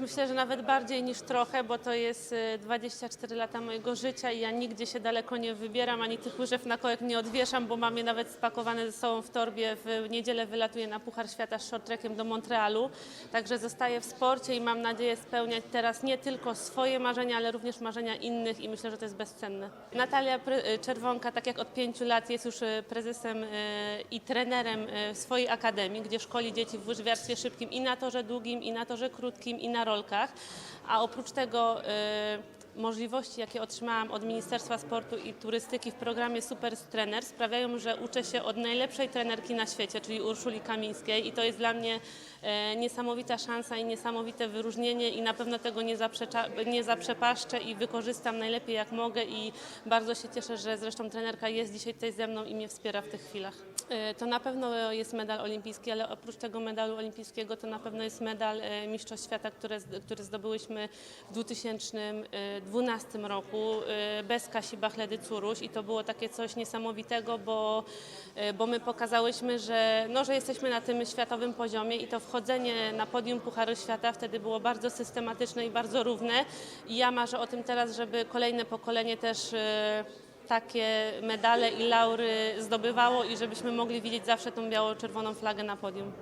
myślę, że nawet bardziej niż trochę, bo to jest y, 24 lata mojego życia i ja nigdzie się daleko nie wybieram, ani tych łyżew na kołek nie odwieszam, bo mam je nawet spakowane ze sobą w torbie. W niedzielę wylatuję na Puchar Świata z short trackiem do Montrealu, także zostaję w sporcie i mam nadzieję spełniać teraz nie tylko swoje marzenia, ale również marzenia innych i myślę, że to jest bezcenne. Natalia y, Czerwonka, tak jak od pięciu lat, jest już y, prezesem y, i trenerem y, swojej akademii, gdzie szkoli dzieci w łyżwiarstwie szybkim i na torze długim, i na torze krótkim, i na rolkach. A oprócz tego y, możliwości, jakie otrzymałam od Ministerstwa Sportu i Turystyki w programie Super sprawiają, że uczę się od najlepszej trenerki na świecie, czyli Urszuli Kamińskiej i to jest dla mnie e, niesamowita szansa i niesamowite wyróżnienie i na pewno tego nie, nie zaprzepaszczę i wykorzystam najlepiej jak mogę i bardzo się cieszę, że zresztą trenerka jest dzisiaj tutaj ze mną i mnie wspiera w tych chwilach. E, To na pewno jest medal olimpijski, ale oprócz tego medalu olimpijskiego to na pewno jest medal e, Mistrzostw Świata, które, który zdobyłyśmy w 2012 roku e, bez Kasi Bachledy-Curuś i to było takie coś niesamowitego, bo, e, bo my pokazałyśmy, że, no, że jesteśmy na tym światowym poziomie i to wchodzenie na podium Pucharu Świata wtedy było bardzo systematyczne i bardzo równe i ja marzę o tym teraz, żeby kolejne pokolenie też e, takie medale i laury zdobywało i żebyśmy mogli widzieć zawsze tą biało-czerwoną flagę na podium.